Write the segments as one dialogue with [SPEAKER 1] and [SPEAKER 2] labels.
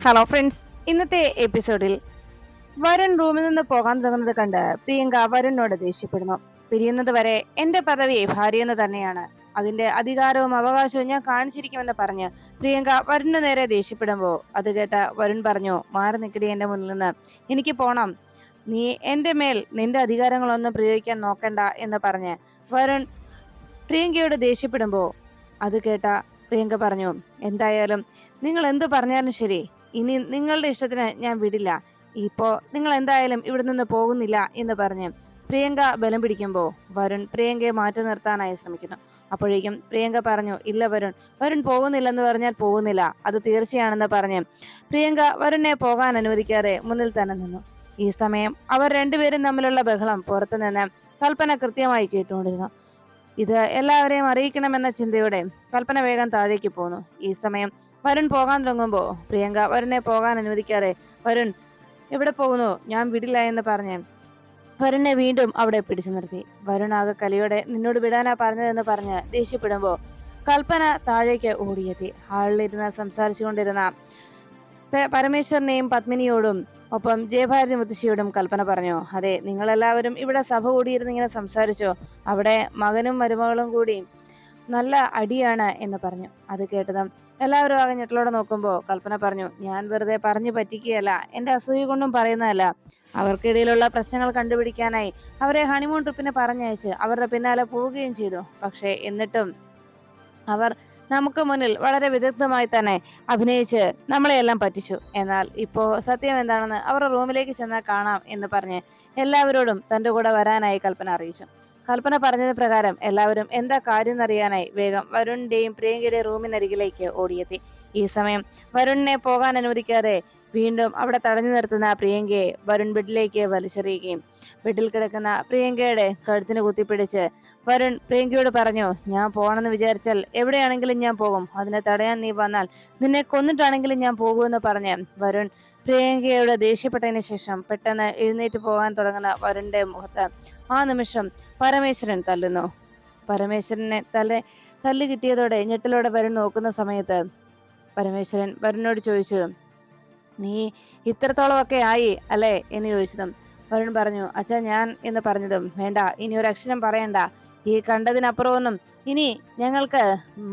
[SPEAKER 1] Hello friends ഇന്നത്തെ എപ്പിസോഡിൽ വരുൺ റൂമിൽ നിന്ന് പോകാൻ തുടങ്ങുന്നത് കണ്ട് പ്രിയങ്ക വരുണിനോട് ദേഷ്യപ്പെടുന്നു. പിരിയുന്നത് വരെ എന്റെ പദവി ഭാര്യ എന്ന് തന്നെയാണ്. അതിന്റെ അധികാരവും അവകാശവും ഞാൻ കാണിച്ചിരിക്കുമെന്ന് പറഞ്ഞ് പ്രിയങ്ക വരുണിന് നേരെ ദേഷ്യപ്പെടുമ്പോ അത് കേട്ട വരുൺ പറഞ്ഞു മാറി നിൽക്കടി എന്റെ മുന്നിൽ നിന്ന്. എനിക്ക് പോണം. നീ എന്റെ മേൽ നിന്റെ അധികാരങ്ങളൊന്നും പ്രയോഗിക്കാൻ നോക്കണ്ട എന്ന് പറഞ്ഞ് വരുൺ പ്രിയങ്കയോട് ദേഷ്യപ്പെടുമ്പോ അത് കേട്ട പ്രിയങ്ക പറഞ്ഞു എന്തായാലും നിങ്ങൾ എന്ത് പറഞ്ഞാലും ശരി. ഇനി നിങ്ങളുടെ ഇഷ്ടത്തിന് ഞാൻ വിടില്ല. ഇപ്പോ നിങ്ങൾ എന്തായാലും ഇവിടെ നിന്ന് പോകുന്നില്ല എന്ന് പറഞ്ഞ് പ്രിയങ്ക ബലം പിടിക്കുമ്പോൾ വരുൺ പ്രിയങ്കയെ മാറ്റി നിർത്താനായി ശ്രമിക്കുന്നു. അപ്പോഴേക്കും പ്രിയങ്ക പറഞ്ഞു ഇല്ല വരുൺ വരുൺ പോകുന്നില്ലെന്ന് പറഞ്ഞാൽ പോകുന്നില്ല. അത് തീർച്ചയാണെന്ന് പറഞ്ഞ് പ്രിയങ്ക വരുണിനെ പോകാൻ അനുവദിക്കാതെ മുന്നിൽ തന്നെ നിന്നു. ഈ സമയം അവർ രണ്ടുപേരും തമ്മിലുള്ള ബഹളം പുറത്തുനിന്ന് കൽപ്പന കൃത്യമായി കേട്ടുകൊണ്ടിരുന്നു. ഇത് എല്ലാവരെയും അറിയിക്കണമെന്ന ചിന്തയോടെ കൽപ്പന വേഗം താഴേക്ക് പോന്നു. ഈ സമയം വരുൺ പോകാൻ തുടങ്ങുമ്പോൾ പ്രിയങ്ക വരുണെ പോകാൻ അനുവദിക്കാതെ വരുൺ എവിടെ പോകുന്നു? ഞാൻ വിടില്ല എന്ന് പറഞ്ഞ് വരുണെ വീണ്ടും അവിടെ പിടിച്ചു നിർത്തി. വരുൺ ആകെ കലിയോടെ നിന്നോട് വിടാനാ പറഞ്ഞതെന്ന് പറഞ്ഞ് ദേഷ്യപ്പെടുമ്പോ കൽപ്പന താഴേക്ക് ഓടിയെത്തി. ഹാളിലിരുന്ന് സംസാരിച്ചുകൊണ്ടിരുന്ന പരമേശ്വരനെയും പത്മിനിയോടും ഒപ്പം ജയഭാരതി മുത്തശ്ശിയോടും കൽപ്പന പറഞ്ഞു? അതെ നിങ്ങളെല്ലാവരും ഇവിടെ സഭ കൂടിയിരുന്ന് ഇങ്ങനെ സംസാരിച്ചോ? അവിടെ മകനും മരുമകളും കൂടി നല്ല അടിയാണ് എന്ന് പറഞ്ഞു. അത് കേട്ടതും എല്ലാവരും ആകെ ഞെട്ടലോടെ നോക്കുമ്പോൾ കൽപ്പന പറഞ്ഞു ഞാൻ വെറുതെ പറഞ്ഞു പറ്റിക്കുകയല്ല എന്റെ അസൂയ കൊണ്ടും പറയുന്നതല്ല. അവർക്കിടയിലുള്ള പ്രശ്നങ്ങൾ കണ്ടുപിടിക്കാനായി അവരെ ഹണിമൂൺ ട്രിപ്പിന് പറഞ്ഞയച്ച് അവരുടെ പിന്നാലെ പോവുകയും ചെയ്തു. പക്ഷേ എന്നിട്ടും അവർ നമുക്ക് മുന്നിൽ വളരെ വിദഗ്ധമായി തന്നെ അഭിനയിച്ച് നമ്മളെയെല്ലാം പറ്റിച്ചു. എന്നാൽ ഇപ്പോ സത്യം എന്താണെന്ന് അവരുടെ റൂമിലേക്ക് ചെന്നാൽ കാണാം എന്ന് പറഞ്ഞ് എല്ലാവരോടും തന്റെ കൂടെ വരാനായി കൽപ്പന അറിയിച്ചു. കൽപ്പന പറഞ്ഞത് പ്രകാരം എല്ലാവരും എന്താ കാര്യം എന്നറിയാനായി വേഗം വരുണിന്റെയും പ്രിയങ്കയുടെ റൂമിനരികിലേക്ക് ഓടിയെത്തി. ഈ സമയം വരുണിനെ പോകാൻ അനുവദിക്കാതെ വീണ്ടും അവിടെ തടഞ്ഞു നിർത്തുന്ന പ്രിയങ്കയെ വരുൺ ബെഡിലേക്ക് വലിച്ചെറിയുകയും ബെഡിൽ കിടക്കുന്ന പ്രിയങ്കയുടെ കഴുത്തിന് കുത്തിപ്പിടിച്ച് വരുൺ പ്രിയങ്കയോട് പറഞ്ഞു ഞാൻ പോകണമെന്ന് വിചാരിച്ചാൽ എവിടെയാണെങ്കിലും ഞാൻ പോകും. അതിനെ തടയാൻ നീ വന്നാൽ നിന്നെ കൊന്നിട്ടാണെങ്കിലും ഞാൻ പോകുമെന്ന് പറഞ്ഞ് വരുൺ പ്രിയങ്കയോട് ദേഷ്യപ്പെട്ടതിന് ശേഷം പെട്ടെന്ന് എഴുന്നേറ്റ് പോകാൻ തുടങ്ങുന്ന വരുണിന്റെ മുഖത്ത് ആ നിമിഷം പരമേശ്വരൻ തല്ലുന്നു. പരമേശ്വരനെ തല്ലെ തല്ല് കിട്ടിയതോടെ ഞെട്ടലോടെ വരുൺ നോക്കുന്ന സമയത്ത് പരമേശ്വരൻ വരുണിനോട് ചോദിച്ചു നീ ഇത്രത്തോളമൊക്കെ ആയി അല്ലേ? എന്ന് ചോദിച്ചതും വരുൺ പറഞ്ഞു അച്ഛാ ഞാൻ എന്ന് പറഞ്ഞതും വേണ്ട ഇനി ഒരു അക്ഷരം പറയണ്ട. ഈ കണ്ടതിനപ്പുറമൊന്നും ഇനി ഞങ്ങൾക്ക്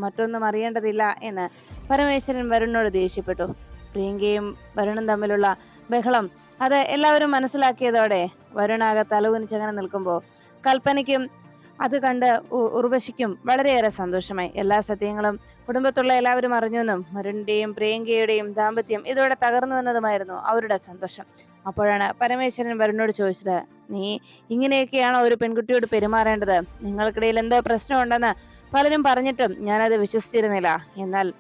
[SPEAKER 1] മറ്റൊന്നും അറിയേണ്ടതില്ല എന്ന് പരമേശ്വരൻ വരുണിനോട് ദേഷ്യപ്പെട്ടു. പ്രിയങ്കയും വരുണും തമ്മിലുള്ള ബഹളം അത് എല്ലാവരും മനസ്സിലാക്കിയതോടെ വരുണാകെ തലകുനിച്ചങ്ങനെ നിൽക്കുമ്പോൾ കൽപ്പനയ്ക്കും അത് കണ്ട് ഉർവശിക്കും. വളരെയേറെ സന്തോഷമായി. എല്ലാ സത്യങ്ങളും കുടുംബത്തുള്ള എല്ലാവരും അറിഞ്ഞെന്നും മരുണിന്റെയും പ്രിയങ്കയുടെയും ദാമ്പത്യം ഇതോടെ തകർന്നു എന്നതുമായിരുന്നു അവരുടെ സന്തോഷം. അപ്പോഴാണ് പരമേശ്വരൻ വരുണോട് ചോദിച്ചത് നീ ഇങ്ങനെയൊക്കെയാണോ ഒരു പെൺകുട്ടിയോട് പെരുമാറേണ്ടത്? നിങ്ങൾക്കിടയിൽ എന്തോ പ്രശ്നമുണ്ടെന്ന് പലരും പറഞ്ഞിട്ടും ഞാനത് വിശ്വസിച്ചിരുന്നില്ല. എന്നാൽ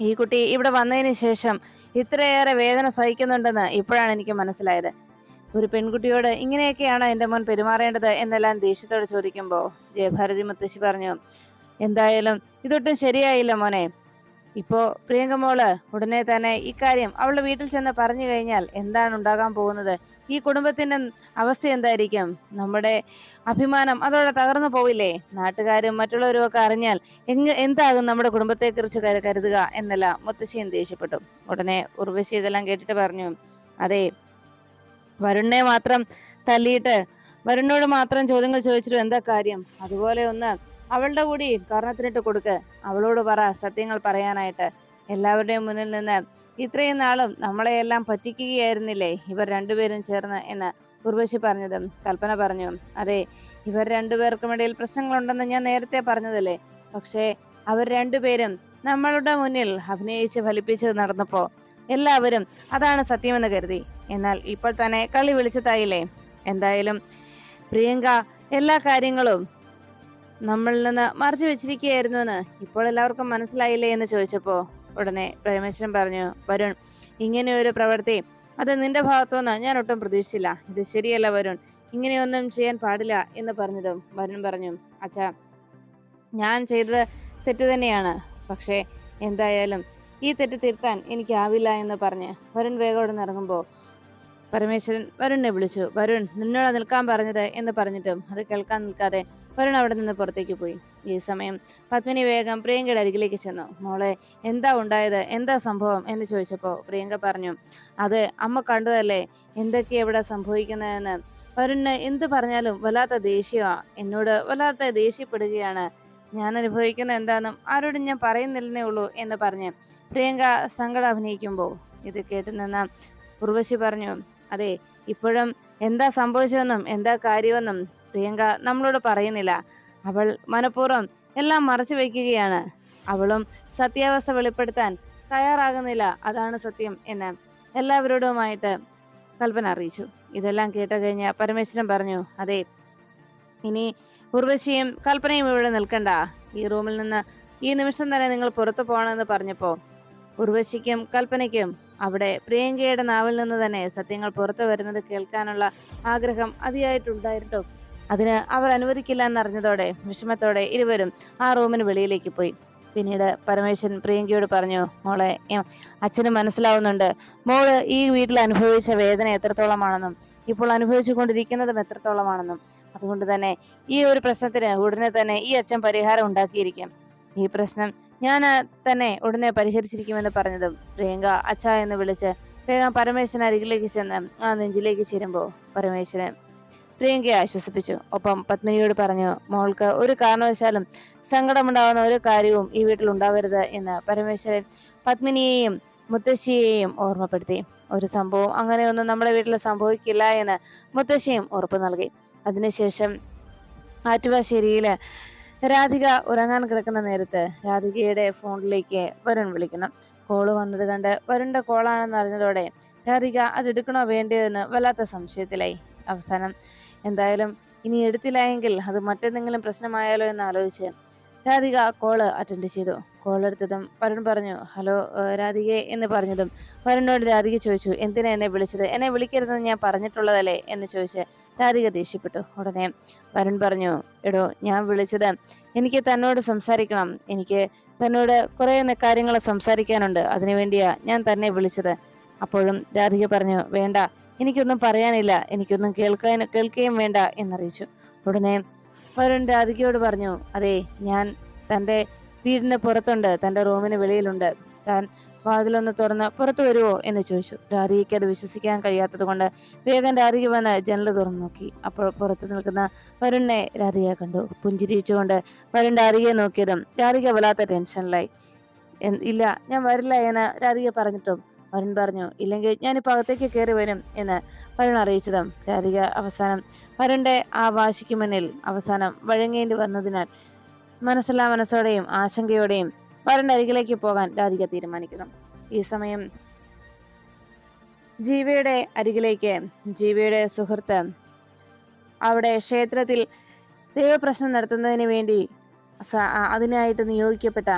[SPEAKER 1] ഈ കുട്ടി ഇവിടെ വന്നതിന് ശേഷം ഇത്രയേറെ വേദന സഹിക്കുന്നുണ്ടെന്ന് ഇപ്പോഴാണ് എനിക്ക് മനസ്സിലായത്. ഒരു പെൺകുട്ടിയോട് ഇങ്ങനെയൊക്കെയാണോ എന്റെ മോൻ പെരുമാറേണ്ടത് എന്നെല്ലാം ദേഷ്യത്തോട് ചോദിക്കുമ്പോൾ ജയഭാരതി മുത്തശ്ശി പറഞ്ഞു എന്തായാലും ഇതൊട്ടും ശരിയായില്ല മോനെ. ഇപ്പോ പ്രിയങ്ക മോൾ ഉടനെ തന്നെ ഇക്കാര്യം അവളുടെ വീട്ടിൽ ചെന്ന് പറഞ്ഞു കഴിഞ്ഞാൽ എന്താണ് ഉണ്ടാകാൻ പോകുന്നത്? ഈ കുടുംബത്തിന്റെ അവസ്ഥ എന്തായിരിക്കും? നമ്മുടെ അഭിമാനം അതോടെ തകർന്നു പോവില്ലേ? നാട്ടുകാരും മറ്റുള്ളവരും ഒക്കെ അറിഞ്ഞാൽ എങ്ങ് എന്താകും നമ്മുടെ കുടുംബത്തെക്കുറിച്ച് കരുതുക എന്നല്ല മുത്തശ്ശിയും ദേഷ്യപ്പെട്ടു. ഉടനെ ഉർവശി ഇതെല്ലാം കേട്ടിട്ട് പറഞ്ഞു അതെ വരുണിനെ മാത്രം തല്ലിയിട്ട് വരുണിനോട് മാത്രം ചോദ്യങ്ങൾ ചോദിച്ചിട്ട് എന്താ കാര്യം? അതുപോലെ ഒന്ന് അവളുടെ കൂടി കർണത്തിനിട്ട് കൊടുക്ക്. അവളോട് പറ സത്യങ്ങൾ പറയാനായിട്ട്. എല്ലാവരുടെയും മുന്നിൽ നിന്ന് ഇത്രയും നാളും നമ്മളെയെല്ലാം പറ്റിക്കുകയായിരുന്നില്ലേ? ഇവർ രണ്ടുപേരും ചേർന്ന് എന്ന് ഉർവശി പറഞ്ഞതും. കൽപ്പന പറഞ്ഞു അതെ ഇവർ രണ്ടുപേർക്കും ഇടയിൽ പ്രശ്നങ്ങളുണ്ടെന്ന് ഞാൻ നേരത്തെ പറഞ്ഞതല്ലേ? പക്ഷേ അവർ രണ്ടുപേരും നമ്മളുടെ മുന്നിൽ അഭിനയിച്ച് ഫലിപ്പിച്ച് നടന്നപ്പോ എല്ലാവരും അതാണ് സത്യമെന്ന് കരുതി. എന്നാൽ ഇപ്പോൾ തന്നെ കളി വിളിച്ചതായില്ലേ എന്തായാലും പ്രിയങ്ക എല്ലാ കാര്യങ്ങളും നമ്മളിൽ നിന്ന് മറച്ചു വെച്ചിരിക്കുകയായിരുന്നു എന്ന് ഇപ്പോൾ എല്ലാവർക്കും മനസ്സിലായില്ലേ എന്ന് ചോദിച്ചപ്പോൾ ഉടനെ പരമേശ്വരൻ പറഞ്ഞു വരുൺ ഇങ്ങനെ ഒരു പ്രവൃത്തി അത് നിന്റെ ഭാഗത്തുനിന്ന് ഞാൻ ഒട്ടും പ്രതീക്ഷിച്ചില്ല. ഇത് ശരിയല്ല വരുൺ. ഇങ്ങനെയൊന്നും ചെയ്യാൻ പാടില്ല എന്ന് പറഞ്ഞതും വരുൺ പറഞ്ഞു അച്ഛാ ഞാൻ ചെയ്തത് തെറ്റ് തന്നെയാണ്. പക്ഷേ എന്തായാലും ഈ തെറ്റ് തിരുത്താൻ എനിക്കാവില്ല എന്ന് പറഞ്ഞ് വരുൺ വേഗം ഇറങ്ങുമ്പോൾ പരമേശ്വരൻ വരുണിനെ വിളിച്ചു വരുൺ നിന്നോട് നിൽക്കാൻ പറഞ്ഞത് എന്ന് പറഞ്ഞിട്ടും അത് കേൾക്കാൻ നിൽക്കാതെ വരുൺ അവിടെ നിന്ന് പുറത്തേക്ക് പോയി. ഈ സമയം പത്മിനി വേഗം പ്രിയങ്കയുടെ അരികിലേക്ക് ചെന്നു. മോളെ എന്താ ഉണ്ടായത്? എന്താ സംഭവം? എന്ന് ചോദിച്ചപ്പോൾ പ്രിയങ്ക പറഞ്ഞു അത് അമ്മ കണ്ടതല്ലേ? എന്തൊക്കെയാണ് ഇവിടെ സംഭവിക്കുന്നതെന്ന്? വരുണിന് എന്ത് പറഞ്ഞാലും വല്ലാത്ത ദേഷ്യമാണ് എന്നോട് വല്ലാത്ത ദേഷ്യപ്പെടുകയാണ്. ഞാൻ അനുഭവിക്കുന്ന എന്താണെന്നും ആരോടും ഞാൻ പറയുന്നില്ലെന്നേ ഉള്ളൂ എന്ന് പറഞ്ഞ് പ്രിയങ്ക സങ്കടം അഭിനയിക്കുമ്പോൾ ഇത് കേട്ട് നിന്ന ഉർവശി പറഞ്ഞു അതെ ഇപ്പോഴും എന്താ സംഭവിച്ചതെന്നും എന്താ കാര്യമെന്നും പ്രിയങ്ക നമ്മളോട് പറയുന്നില്ല. അവൾ മനഃപൂർവം എല്ലാം മറച്ചു വയ്ക്കുകയാണ് അവളും സത്യാവസ്ഥ വെളിപ്പെടുത്താൻ തയ്യാറാകുന്നില്ല. അതാണ് സത്യം എന്ന് എല്ലാവരോടുമായിട്ട് കൽപ്പന അറിയിച്ചു. ഇതെല്ലാം കേട്ട് കഴിഞ്ഞ പരമേശ്വരൻ പറഞ്ഞു അതെ ഇനി ഉർവശിയും കൽപ്പനയും ഇവിടെ നിൽക്കണ്ട. ഈ റൂമിൽ നിന്ന് ഈ നിമിഷം തന്നെ നിങ്ങൾ പുറത്തു പോകണമെന്ന് പറഞ്ഞപ്പോൾ ഉർവശിക്കും കൽപ്പനയ്ക്കും. അവിടെ പ്രിയങ്കയുടെ നാവിൽ നിന്ന് തന്നെ സത്യങ്ങൾ പുറത്തു വരുന്നത് കേൾക്കാനുള്ള ആഗ്രഹം അതിയായിട്ടുണ്ടായിട്ടും. അതിന് അവർ അനുവദിക്കില്ല എന്നറിഞ്ഞതോടെ വിഷമത്തോടെ ഇരുവരും ആ റൂമിന് വെളിയിലേക്ക് പോയി. പിന്നീട് പരമേശ്വരൻ പ്രിയങ്കയോട് പറഞ്ഞു മോളെ അച്ഛന് മനസ്സിലാവുന്നുണ്ട്. മോൾ ഈ വീട്ടിൽ അനുഭവിച്ച വേദന എത്രത്തോളമാണെന്നും ഇപ്പോൾ അനുഭവിച്ചു കൊണ്ടിരിക്കുന്നതും എത്രത്തോളമാണെന്നും. അതുകൊണ്ട് തന്നെ ഈ ഒരു പ്രശ്നത്തിന് ഉടനെ തന്നെ ഈ അച്ഛൻ പരിഹാരം ഉണ്ടാക്കിയിരിക്കും. ഈ പ്രശ്നം ഞാൻ തന്നെ ഉടനെ പരിഹരിച്ചിരിക്കുമെന്ന് പറഞ്ഞതും പ്രിയങ്ക അച്ഛ എന്ന് വിളിച്ച് വേഗം പരമേശ്വരൻ അരികിലേക്ക് ചെന്ന് ആ നെഞ്ചിലേക്ക് ചേരുമ്പോൾ പരമേശ്വരൻ പ്രിയങ്കയെ ആശ്വസിപ്പിച്ചു. ഒപ്പം പത്മിനിയോട് പറഞ്ഞു മോൾക്ക് ഒരു കാരണവശാലും സങ്കടമുണ്ടാവുന്ന ഒരു കാര്യവും ഈ വീട്ടിൽ ഉണ്ടാവരുത് എന്ന് പരമേശ്വരൻ പത്മിനിയെയും മുത്തശ്ശിയെയും ഓർമ്മപ്പെടുത്തി. ഒരു സംഭവം അങ്ങനെയൊന്നും നമ്മുടെ വീട്ടിൽ സംഭവിക്കില്ല എന്ന് മുത്തശ്ശിയും ഉറപ്പു നൽകി. അതിനുശേഷം ആറ്റുവാശ്ശേരിയിൽ രാധിക ഉറങ്ങാൻ കിടക്കുന്ന നേരത്ത് രാധികയുടെ ഫോണിലേക്ക് വരുൺ വിളിക്കുന്നു. കോൾ വന്നത് കണ്ട് വരുണിന്റെ കോളാണെന്ന് അറിഞ്ഞതോടെ രാധിക അത് എടുക്കണോ വേണ്ടയോ എന്ന് വല്ലാത്ത സംശയത്തിലായി. അവസാനം എന്തായാലും ഇനി എടുത്തില്ലായെങ്കിൽ അത് മറ്റെന്തെങ്കിലും പ്രശ്നമായാലോ എന്ന് ആലോചിച്ച് രാധിക കോൾ അറ്റൻഡ് ചെയ്തു. കോൾ എടുത്തതും വരുൺ പറഞ്ഞു ഹലോ രാധികെ എന്ന് പറഞ്ഞതും വരുണിനോട് രാധിക ചോദിച്ചു എന്തിനാ എന്നെ വിളിച്ചത്? എന്നെ വിളിക്കരുതെന്ന് ഞാൻ പറഞ്ഞിട്ടുള്ളതല്ലേ? എന്ന് ചോദിച്ച് രാധിക ദേഷ്യപ്പെട്ടു. ഉടനെ വരുൺ പറഞ്ഞു എടോ ഞാൻ വിളിച്ചത് എനിക്ക് തന്നോട് സംസാരിക്കണം. എനിക്ക് തന്നോട് കുറേ കാര്യങ്ങൾ സംസാരിക്കാനുണ്ട്. അതിനു വേണ്ടിയാ ഞാൻ തന്നെ വിളിച്ചത്. അപ്പോഴും രാധിക പറഞ്ഞു വേണ്ട എനിക്കൊന്നും പറയാനില്ല. എനിക്കൊന്നും കേൾക്കാൻ കേൾക്കുകയും വേണ്ട എന്നറിയിച്ചു. ഉടനെ വരുൺ രാധികയോട് പറഞ്ഞു അതെ ഞാൻ തന്റെ വീടിന് പുറത്തുണ്ട്. തന്റെ റൂമിന് വെളിയിലുണ്ട്. താൻ വാതിലൊന്ന് തുറന്ന് പുറത്തു വരുമോ എന്ന് ചോദിച്ചു. രാധികയ്ക്ക് അത് വിശ്വസിക്കാൻ കഴിയാത്തതുകൊണ്ട് വേഗം രാധിക വന്ന് ജനൽ തുറന്നു നോക്കി. അപ്പോൾ പുറത്തു നിൽക്കുന്ന വരുണിനെ രാധിക കണ്ടു. പുഞ്ചിരിച്ചുകൊണ്ട് വരുൺ രാധികയെ നോക്കിയതും രാധിക വല്ലാത്ത ടെൻഷനിലായി. "എൻ- ഇല്ല ഞാൻ വരില്ല എന്ന് രാധിക പറഞ്ഞിട്ടും വരുൺ പറഞ്ഞു ഇല്ലെങ്കിൽ ഞാനിപ്പോൾ അകത്തേക്ക് കയറി വരും എന്ന് വരുൺ അറിയിച്ചതും രാധിക അവസാനം വരുണിന്റെ ആ വാശിക്ക് മുന്നിൽ അവസാനം വഴങ്ങേണ്ടി വന്നതിനാൽ മനസ്സെല്ലാ മനസ്സോടെയും ആശങ്കയോടെയും വരുണിന്റെ അരികിലേക്ക് പോകാൻ രാധിക തീരുമാനിക്കുന്നു. ഈ സമയം ജീവയുടെ അരികിലേക്ക് ജീവയുടെ സുഹൃത്ത് അവിടെ ക്ഷേത്രത്തിൽ ദൈവപ്രശ്നം നടത്തുന്നതിന് വേണ്ടി അതിനായിട്ട് നിയോഗിക്കപ്പെട്ട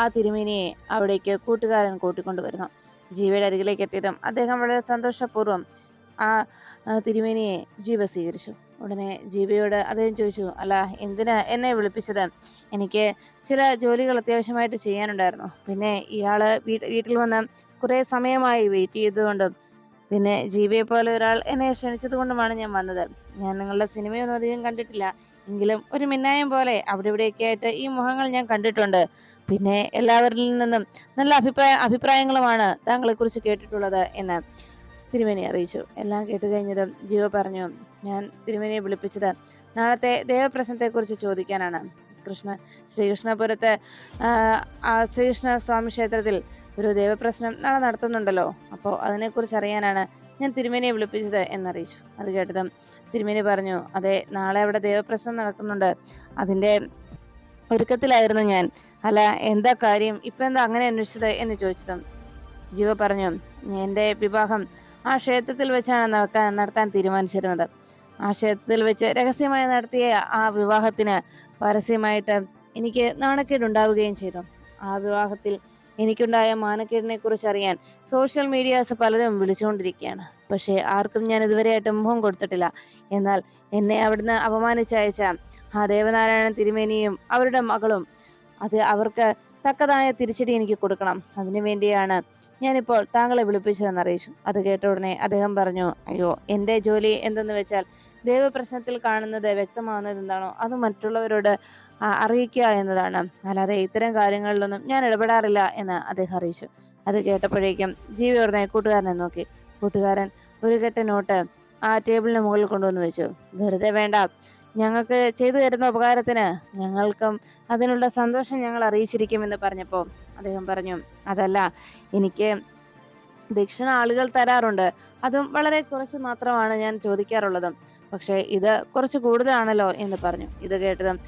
[SPEAKER 1] ആ തിരുമേനിയെ അവിടേക്ക് കൂട്ടുകാരൻ കൂട്ടിക്കൊണ്ടുവരുന്നു. ജീവയുടെ അരികിലേക്ക് എത്തിയതും അദ്ദേഹം വളരെ സന്തോഷപൂർവം ആ തിരുമേനിയെ ജീവ സ്വീകരിച്ചു. ഉടനെ ജീവയോട് അദ്ദേഹം ചോദിച്ചു അല്ല എന്തിനാ എന്നെ വിളിപ്പിച്ചത്? എനിക്ക് ചില ജോലികൾ അത്യാവശ്യമായിട്ട് ചെയ്യാനുണ്ടായിരുന്നു. പിന്നെ ഇയാൾ വീട്ടിൽ വന്ന് കുറേ സമയമായി വെയിറ്റ് ചെയ്തുകൊണ്ടും പിന്നെ ജീവയെ പോലെ ഒരാൾ എന്നെ ക്ഷണിച്ചത് കൊണ്ടുമാണ് ഞാൻ വന്നത്. ഞാൻ നിങ്ങളുടെ സിനിമയൊന്നും അധികം കണ്ടിട്ടില്ല. എങ്കിലും ഒരു മിന്നായം പോലെ അവിടെ ഇവിടെയൊക്കെ ആയിട്ട് ഈ മുഖങ്ങൾ ഞാൻ കണ്ടിട്ടുണ്ട്. പിന്നെ എല്ലാവരിൽ നിന്നും നല്ല അഭിപ്രായ അഭിപ്രായങ്ങളുമാണ് താങ്കളെക്കുറിച്ച് കേട്ടിട്ടുള്ളത് എന്ന്. തിരുമേനി അറിയിച്ചു. എല്ലാം കേട്ട് കഴിഞ്ഞതും ജീവ പറഞ്ഞു ഞാൻ തിരുമേനിയെ വിളിപ്പിച്ചത് നാളത്തെ ദേവപ്രശ്നത്തെക്കുറിച്ച് ചോദിക്കാനാണ്. കൃഷ്ണ ശ്രീകൃഷ്ണപുരത്ത് ശ്രീകൃഷ്ണ സ്വാമി ക്ഷേത്രത്തിൽ ഒരു ദേവപ്രശ്നം നാളെ നടത്തുന്നുണ്ടല്ലോ. അപ്പോൾ അതിനെക്കുറിച്ച് അറിയാനാണ് ഞാൻ തിരുമേനിയെ വിളിപ്പിച്ചത് എന്നറിയിച്ചു. അത് കേട്ടതും തിരുമേനി പറഞ്ഞു അതെ നാളെ അവിടെ ദേവപ്രശ്നം നടക്കുന്നുണ്ട്. അതിന്റെ ഒരുക്കത്തിലായിരുന്നു ഞാൻ. അല്ല എന്താ കാര്യം? ഇപ്പം എന്താ അങ്ങനെ അന്വേഷിച്ചത്? എന്ന് ചോദിച്ചതും ജീവ പറഞ്ഞു എന്റെ വിവാഹം ആ ക്ഷേത്രത്തിൽ വെച്ചാണ് നടക്കാൻ നടത്താൻ തീരുമാനിച്ചിരുന്നത്. ആ ക്ഷേത്രത്തിൽ വെച്ച് രഹസ്യമായി നടത്തിയ ആ വിവാഹത്തിന് പരസ്യമായിട്ട് എനിക്ക് നാണക്കേടുണ്ടാവുകയും ചെയ്തു. ആ വിവാഹത്തിൽ എനിക്കുണ്ടായ മാനക്കേടിനെ കുറിച്ച് അറിയാൻ സോഷ്യൽ മീഡിയാസ് പലരും വിളിച്ചുകൊണ്ടിരിക്കുകയാണ്. പക്ഷേ ആർക്കും ഞാൻ ഇതുവരെയായിട്ട് മുഖം കൊടുത്തിട്ടില്ല. എന്നാൽ എന്നെ അവിടുന്ന് അപമാനിച്ചയച്ച ആ ദേവനാരായണ തിരുമേനിയും അവരുടെ മകളും അത് അവർക്ക് തക്കതായ തിരിച്ചടി എനിക്ക് കൊടുക്കണം. അതിനു വേണ്ടിയാണ് ഞാനിപ്പോൾ താങ്കളെ വിളിപ്പിച്ചതെന്ന് അറിയിച്ചു. അത് കേട്ട ഉടനെ അദ്ദേഹം പറഞ്ഞു അയ്യോ എന്റെ ജോലി എന്തെന്ന് വെച്ചാൽ ദൈവപ്രശ്നത്തിൽ കാണുന്നത് വ്യക്തമാവുന്നത് എന്താണോ അത് മറ്റുള്ളവരോട് അറിയിക്കുക എന്നതാണ്. അല്ലാതെ ഇത്തരം കാര്യങ്ങളിലൊന്നും ഞാൻ ഇടപെടാറില്ല എന്ന് അദ്ദേഹം അറിയിച്ചു. അത് കേട്ടപ്പോഴേക്കും ജീവി ഉടനെ കൂട്ടുകാരനെ നോക്കി. കൂട്ടുകാരൻ ഒരു കെട്ട നോട്ട് ആ ടേബിളിന് മുകളിൽ കൊണ്ടുവന്ന് വെച്ചു. വെറുതെ വേണ്ട. ഞങ്ങൾക്ക് ചെയ്തു തരുന്ന ഉപകാരത്തിന് ഞങ്ങൾക്കും അതിനുള്ള സന്തോഷം ഞങ്ങൾ അറിയിച്ചിരിക്കുമെന്ന് പറഞ്ഞപ്പോൾ അദ്ദേഹം പറഞ്ഞു അതല്ല എനിക്ക് ദക്ഷിണ ആളുകൾ തരാറുണ്ട്. അതും വളരെ കുറച്ച് മാത്രമാണ് ഞാൻ ചോദിക്കാറുള്ളതും. പക്ഷേ ഇത് കുറച്ച് കൂടുതലാണല്ലോ എന്ന് പറഞ്ഞു. ഇത് കേട്ടതും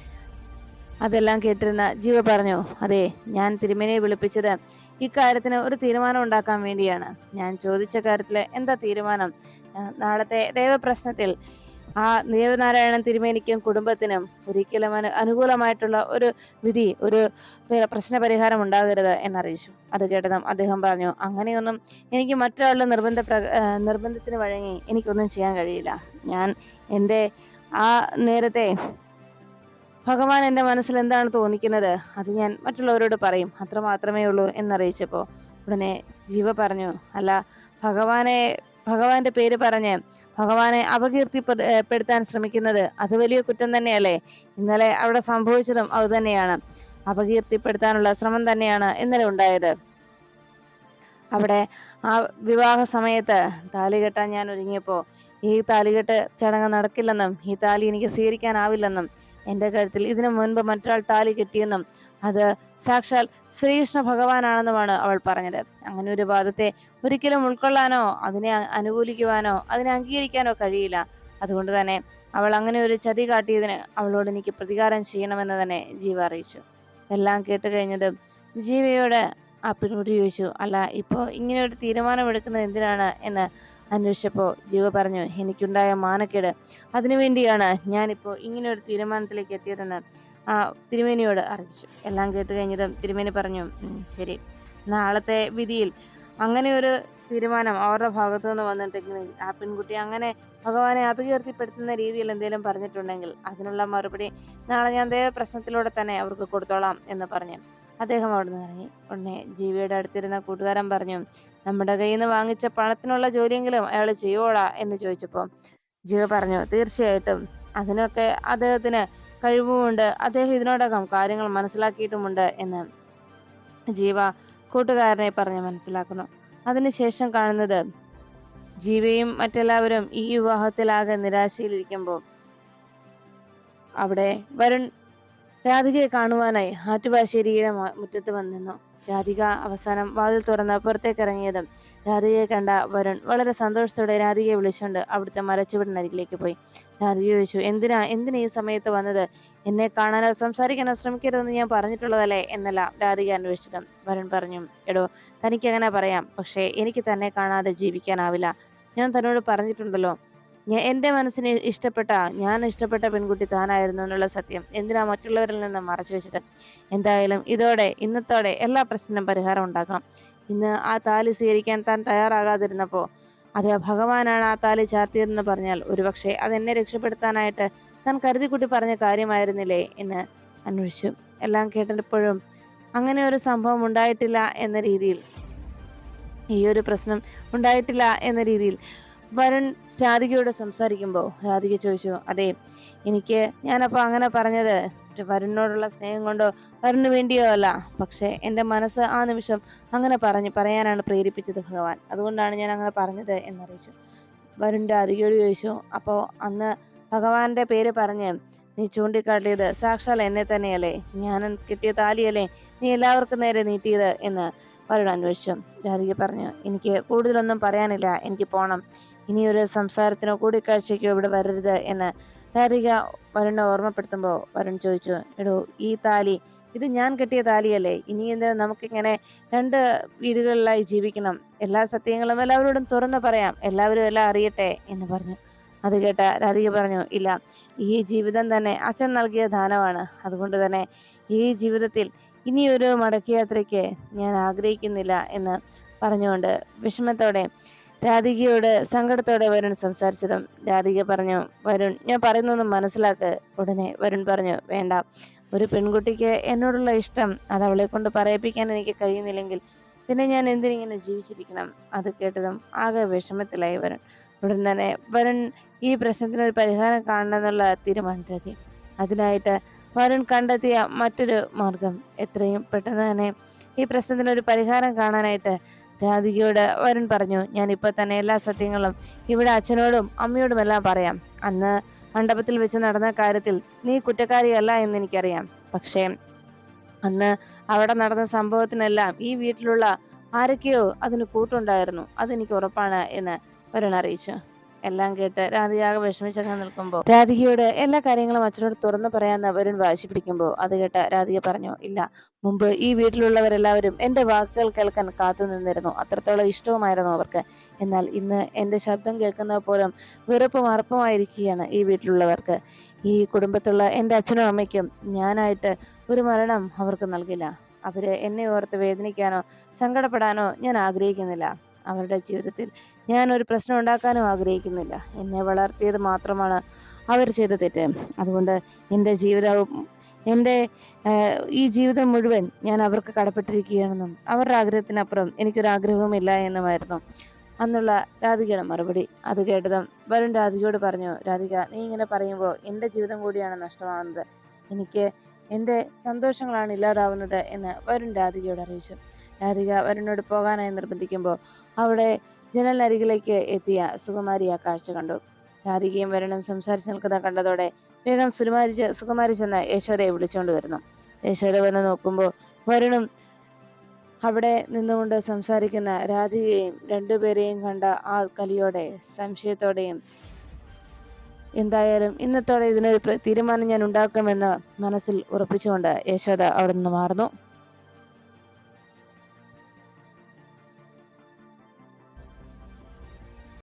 [SPEAKER 1] അതെല്ലാം കേട്ടിരുന്ന ജീവ പറഞ്ഞു അതെ ഞാൻ തിരുമേനെ വിളിപ്പിച്ചത് ഇക്കാര്യത്തിന് ഒരു തീരുമാനം ഉണ്ടാക്കാൻ വേണ്ടിയാണ്. ഞാൻ ചോദിച്ച കാര്യത്തിൽ എന്താ തീരുമാനം? നാളത്തെ ദേവപ്രശ്നത്തിൽ ആ ദേവനാരായണൻ തിരുമേനിക്കും കുടുംബത്തിനും ഒരിക്കലും അനു അനുകൂലമായിട്ടുള്ള ഒരു വിധി ഒരു പ്രശ്ന പരിഹാരം ഉണ്ടാകരുത് എന്നറിയിച്ചു. അത് കേട്ടതും അദ്ദേഹം പറഞ്ഞു അങ്ങനെയൊന്നും എനിക്ക് മറ്റൊരാളുടെ നിർബന്ധ പ്ര നിർബന്ധത്തിന് വഴങ്ങി എനിക്കൊന്നും ചെയ്യാൻ കഴിയില്ല. ഞാൻ എന്റെ ആ നേരത്തെ ഭഗവാൻ എന്റെ മനസ്സിൽ എന്താണ് തോന്നിക്കുന്നത് അത് ഞാൻ മറ്റുള്ളവരോട് പറയും. അത്ര മാത്രമേ ഉള്ളൂ എന്നറിയിച്ചപ്പോൾ ഉടനെ ജീവ പറഞ്ഞു അല്ല ഭഗവാനെ ഭഗവാന്റെ പേര് പറഞ്ഞ് ഭഗവാനെ അപകീർത്തിപ്പെടുത്താൻ ശ്രമിക്കുന്നത് അത് വലിയ കുറ്റം തന്നെയല്ലേ? ഇന്നലെ അവിടെ സംഭവിച്ചതും അത് തന്നെയാണ്. അപകീർത്തിപ്പെടുത്താനുള്ള ശ്രമം തന്നെയാണ് ഇന്നലെ ഉണ്ടായത്. അവിടെ ആ വിവാഹ സമയത്ത് താലി കെട്ടാൻ ഞാൻ ഒരുങ്ങിയപ്പോ ഈ താലികെട്ട് ചടങ്ങ് നടക്കില്ലെന്നും ഈ താലി എനിക്ക് സ്വീകരിക്കാനാവില്ലെന്നും എന്റെ കഴുത്തിൽ ഇതിനു മുൻപ് മറ്റൊരാൾ താലി കെട്ടിയെന്നും അത് സാക്ഷാൽ ശ്രീകൃഷ്ണ ഭഗവാനാണെന്നുമാണ് അവൾ പറഞ്ഞത്. അങ്ങനെ ഒരു വാദത്തെ ഒരിക്കലും ഉൾക്കൊള്ളാനോ അതിനെ അനുകൂലിക്കുവാനോ അതിനെ അംഗീകരിക്കാനോ കഴിയില്ല. അതുകൊണ്ട് തന്നെ അവൾ അങ്ങനെ ഒരു ചതി കാട്ടിയതിന് അവളോട് എനിക്ക് പ്രതികാരം ചെയ്യണമെന്ന് തന്നെ ജീവ അറിയിച്ചു. എല്ലാം കേട്ട് കഴിഞ്ഞത് ജീവയോട് ആ പെൺകുട്ടി ചോദിച്ചു അല്ല ഇപ്പോൾ ഇങ്ങനെ ഒരു തീരുമാനം എടുക്കുന്നത് എന്തിനാണ്? എന്ന് അന്വേഷിച്ചപ്പോൾ ജീവ പറഞ്ഞു എനിക്കുണ്ടായ മാനക്കേട്. അതിനുവേണ്ടിയാണ് ഞാനിപ്പോൾ ഇങ്ങനെ ഒരു തീരുമാനത്തിലേക്ക് എത്തിയതെന്ന്. തിരുമേനിയോട് അറിയിച്ചു. എല്ലാം കേട്ട് കഴിഞ്ഞതും തിരുമേനി പറഞ്ഞു ശരി. നാളത്തെ വിധിയിൽ അങ്ങനെ ഒരു തീരുമാനം അവരുടെ ഭാഗത്തു നിന്ന് വന്നിട്ടുണ്ടെങ്കിൽ ആ പെൺകുട്ടി അങ്ങനെ ഭഗവാനെ അപകീർത്തിപ്പെടുത്തുന്ന രീതിയിൽ എന്തെങ്കിലും പറഞ്ഞിട്ടുണ്ടെങ്കിൽ അതിനുള്ള മറുപടി നാളെ ഞാൻ ദേവപ്രശ്നത്തിലൂടെ തന്നെ അവർക്ക് കൊടുത്തോളാം എന്ന് പറഞ്ഞു. അദ്ദേഹം അവിടെ നിന്ന് ഇറങ്ങി. ഉടനെ ജീവിയുടെ അടുത്തിരുന്ന കൂട്ടുകാരൻ പറഞ്ഞു നമ്മുടെ കയ്യിൽ നിന്ന് വാങ്ങിച്ച പണത്തിനുള്ള ജോലിയെങ്കിലും അയാൾ ചെയ്യുവോളാ എന്ന് ചോദിച്ചപ്പോൾ ജീവ പറഞ്ഞു തീർച്ചയായിട്ടും. അതിനൊക്കെ അദ്ദേഹത്തിന് കഴിവുമുണ്ട്. അദ്ദേഹം ഇതിനോടകം കാര്യങ്ങൾ മനസ്സിലാക്കിയിട്ടുമുണ്ട് എന്ന് ജീവ കൂട്ടുകാരനെ പറഞ്ഞ് മനസ്സിലാക്കുന്നു. അതിനുശേഷം കാണുന്നത് ജീവയും മറ്റെല്ലാവരും ഈ വിവാഹത്തിലാകെ നിരാശയിലിരിക്കുമ്പോൾ അവിടെ വരുൺ രാധികയെ കാണുവാനായി ആറ്റുപാശ്ശേരിയുടെ മുറ്റത്ത് വന്നിരുന്നു. രാധിക അവസാനം വാതിൽ തുറന്ന് പുറത്തേക്ക് ഇറങ്ങിയതും രാധികയെ കണ്ട വരുൺ വളരെ സന്തോഷത്തോടെ രാധികയെ വിളിച്ചുകൊണ്ട് അവിടുത്തെ മരച്ചുവടിനരികിലേക്ക് പോയി. രാധിക ചോദിച്ചു എന്തിനാ? എന്തിനാ ഈ സമയത്ത് വന്നത്? എന്നെ കാണാനോ സംസാരിക്കാനോ ശ്രമിക്കരുതെന്ന് ഞാൻ പറഞ്ഞിട്ടുള്ളതല്ലേ? എന്നല്ല രാധിക അന്വേഷിച്ചതും. വരുൺ പറഞ്ഞു എടോ തനിക്ക് അങ്ങനെ പറയാം. പക്ഷേ എനിക്ക് തന്നെ കാണാതെ ജീവിക്കാനാവില്ല. ഞാൻ തന്നോട് പറഞ്ഞിട്ടുണ്ടല്ലോ ഞാൻ എന്റെ മനസ്സിന് ഇഷ്ടപ്പെട്ട ഞാൻ ഇഷ്ടപ്പെട്ട പെൺകുട്ടി താനായിരുന്നു എന്നുള്ള സത്യം എന്തിനാ മറ്റുള്ളവരിൽ നിന്ന് മറച്ചു വെച്ചത് എന്തായാലും ഇതോടെ ഇന്നത്തോടെ എല്ലാ പ്രശ്നം പരിഹാരം ഉണ്ടാക്കാം. ഇന്ന് ആ താലി സ്വീകരിക്കാൻ താൻ തയ്യാറാകാതിരുന്നപ്പോൾ അത് ഭഗവാനാണ് ആ താലി ചാർത്തിയതെന്ന് പറഞ്ഞാൽ ഒരുപക്ഷെ അതെന്നെ രക്ഷപ്പെടുത്താനായിട്ട് താൻ കരുതിക്കുട്ടി പറഞ്ഞ കാര്യമായിരുന്നില്ലേ എന്ന് അന്വേഷിച്ചു. എല്ലാം കേട്ടപ്പോഴും അങ്ങനെ ഒരു സംഭവം ഉണ്ടായിട്ടില്ല എന്ന രീതിയിൽ ഈ ഒരു പ്രശ്നം ഉണ്ടായിട്ടില്ല എന്ന രീതിയിൽ വരുൺ രാധികയോട് സംസാരിക്കുമ്പോൾ രാധിക ചോദിച്ചു അതെ എനിക്ക് ഞാനപ്പോൾ അങ്ങനെ പറഞ്ഞത് വരുണിനോടുള്ള സ്നേഹം കൊണ്ടോ വരുണിന് വേണ്ടിയോ അല്ല. പക്ഷേ എന്റെ മനസ്സ് ആ നിമിഷം അങ്ങനെ പറഞ്ഞു പറയാനാണ് പ്രേരിപ്പിച്ചത് ഭഗവാൻ. അതുകൊണ്ടാണ് ഞാൻ അങ്ങനെ പറഞ്ഞത് എന്നറിയിച്ചു. വരുൺ രാധികയോട് ചോദിച്ചു അപ്പോൾ അന്ന് ഭഗവാന്റെ പേര് പറഞ്ഞ് നീ ചൂണ്ടിക്കാട്ടിയത് സാക്ഷാൽ എന്നെ തന്നെയല്ലേ? ഞാൻ കിട്ടിയ താലിയല്ലേ നീ എല്ലാവർക്കും നേരെ നീട്ടിയത്? എന്ന് വരുൺ അന്വേഷിച്ചു. രാധിക പറഞ്ഞു എനിക്ക് കൂടുതലൊന്നും പറയാനില്ല. എനിക്ക് പോണം. ഇനിയൊരു സംസാരത്തിനോ കൂടിക്കാഴ്ചയ്ക്കോ ഇവിടെ വരരുത് എന്ന് രാധിക വരുണ്ണെ ഓർമ്മപ്പെടുത്തുമ്പോൾ വരുൺ ചോദിച്ചു എടോ ഈ താലി ഇത് ഞാൻ കെട്ടിയ താലിയല്ലേ? ഇനി എന്ത് നമുക്കിങ്ങനെ രണ്ട് വീടുകളിലായി ജീവിക്കണം. എല്ലാ സത്യങ്ങളും എല്ലാവരോടും തുറന്നു പറയാം. എല്ലാവരും എല്ലാം അറിയട്ടെ? എന്ന് പറഞ്ഞു. അത് കേട്ട രാധിക പറഞ്ഞു ഇല്ല ഈ ജീവിതം തന്നെ അച്ഛൻ നൽകിയ ദാനമാണ്. അതുകൊണ്ട് തന്നെ ഈ ജീവിതത്തിൽ ഇനിയൊരു മടക്കയാത്രയ്ക്ക് ഞാൻ ആഗ്രഹിക്കുന്നില്ല എന്ന് പറഞ്ഞുകൊണ്ട് വിഷമത്തോടെ രാധികയോട് സങ്കടത്തോടെ വരുൺ സംസാരിച്ചതും രാധിക പറഞ്ഞു വരുൺ ഞാൻ പറയുന്നൊന്നും മനസ്സിലാക്ക്. ഉടനെ വരുൺ പറഞ്ഞു വേണ്ട. ഒരു പെൺകുട്ടിക്ക് എന്നോടുള്ള ഇഷ്ടം അത് അവളെ കൊണ്ട് പറയിപ്പിക്കാൻ എനിക്ക് കഴിയുന്നില്ലെങ്കിൽ പിന്നെ ഞാൻ എന്തിനിങ്ങനെ ജീവിച്ചിരിക്കണം? അത് കേട്ടതും ആകെ വിഷമത്തിലായി വരുൺ. ഉടൻ തന്നെ വരുൺ ഈ പ്രശ്നത്തിന് ഒരു പരിഹാരം കാണണമെന്നുള്ള തീരുമാനത്തിലെത്തി അതിനായിട്ട് വരുൺ കണ്ടെത്തിയ മറ്റൊരു മാർഗം എത്രയും പെട്ടെന്ന് തന്നെ ഈ പ്രശ്നത്തിന് ഒരു പരിഹാരം കാണാനായിട്ട് രാധികയോട് വരുൺ പറഞ്ഞു ഇപ്പൊ തന്നെ എല്ലാ സത്യങ്ങളും ഇവിടെ അച്ഛനോടും അമ്മയോടും എല്ലാം പറയാം. അന്ന് മണ്ഡപത്തിൽ വെച്ച് നടന്ന കാര്യത്തിൽ നീ കുറ്റക്കാരിയല്ല എന്ന് എനിക്കറിയാം. പക്ഷേ അന്ന് അവിടെ നടന്ന സംഭവത്തിനെല്ലാം ഈ വീട്ടിലുള്ള ആരൊക്കെയോ അതിന് കൂട്ടുണ്ടായിരുന്നു. അതെനിക്ക് ഉറപ്പാണ് എന്ന് വരുൺ അറിയിച്ചു. എല്ലാം കേട്ട് രാധികയാകെ വിഷമിച്ചൊക്കെ നിൽക്കുമ്പോൾ രാധികയോട് എല്ലാ കാര്യങ്ങളും അച്ഛനോട് തുറന്നു പറയാന്ന് വരുൺ വാശി പിടിക്കുമ്പോൾ അത് കേട്ട രാധിക പറഞ്ഞു ഇല്ല മുമ്പ് ഈ വീട്ടിലുള്ളവരെല്ലാവരും എന്റെ വാക്കുകൾ കേൾക്കാൻ കാത്തു നിന്നിരുന്നു. അത്രത്തോളം ഇഷ്ടവുമായിരുന്നു അവർക്ക്. എന്നാൽ ഇന്ന് എന്റെ ശബ്ദം കേൾക്കുന്നത് പോലും വെറുപ്പും അറപ്പുമായിരിക്കുകയാണ് ഈ വീട്ടിലുള്ളവർക്ക്. ഈ കുടുംബത്തുള്ള എന്റെ അച്ഛനും അമ്മയ്ക്കും ഞാനായിട്ട് ഒരു മരണം അവർക്ക് നൽകില്ല. അവരെ എന്നെ ഓർത്ത് വേദനിക്കാനോ സങ്കടപ്പെടാനോ ഞാൻ ആഗ്രഹിക്കുന്നില്ല. അവരുടെ ജീവിതത്തിൽ. ഞാൻ ഒരു പ്രശ്നം ഉണ്ടാക്കാനും ആഗ്രഹിക്കുന്നില്ല. എന്നെ വളർത്തിയത് മാത്രമാണ് അവർ ചെയ്ത തെറ്റ്. അതുകൊണ്ട് എന്റെ ജീവിതവും എന്റെ ഈ ജീവിതം മുഴുവൻ ഞാൻ അവർക്ക് കടപ്പെട്ടിരിക്കുകയാണെന്നും അവരുടെ ആഗ്രഹത്തിനപ്പുറം എനിക്കൊരാഗ്രഹവും ആഗ്രഹവുമില്ല എന്നുമായിരുന്നു. അന്നുള്ള രാധികയുടെ മറുപടി അത് കേട്ടതും വരുൺ രാധികയോട് പറഞ്ഞു രാധിക നീ ഇങ്ങനെ പറയുമ്പോൾ എന്റെ ജീവിതം കൂടിയാണ് നഷ്ടമാവുന്നത്. എനിക്ക് എന്റെ സന്തോഷങ്ങളാണ് ഇല്ലാതാവുന്നത് എന്ന് വരുൺ രാധികയോട് അറിയിച്ചു. രാധിക വരുണിനോട് പോകാനായി നിർബന്ധിക്കുമ്പോൾ അവിടെ ജനലരികിലേക്ക് എത്തിയ സുകുമാരി ആ കാഴ്ച കണ്ടു. രാധികയും വരണം സംസാരിച്ച് നിൽക്കുന്ന കണ്ടതോടെ വേഗം സുകുമാരി ചെ- സുകുമാരി ചെന്ന് യശോദയെ വിളിച്ചുകൊണ്ട് വരുന്നു. യശോദ വന്ന് നോക്കുമ്പോൾ വരുണും അവിടെ നിന്നുകൊണ്ട് സംസാരിക്കുന്ന രാധികയും രണ്ടുപേരെയും കണ്ട ആ കലിയോടെ സംശയത്തോടെയും എന്തായാലും ഇന്നത്തോടെ ഇതിനൊരു തീരുമാനം ഞാൻ ഉണ്ടാക്കുമെന്ന് മനസ്സിൽ ഉറപ്പിച്ചുകൊണ്ട് യശോദ അവിടെ നിന്ന് മാറുന്നു.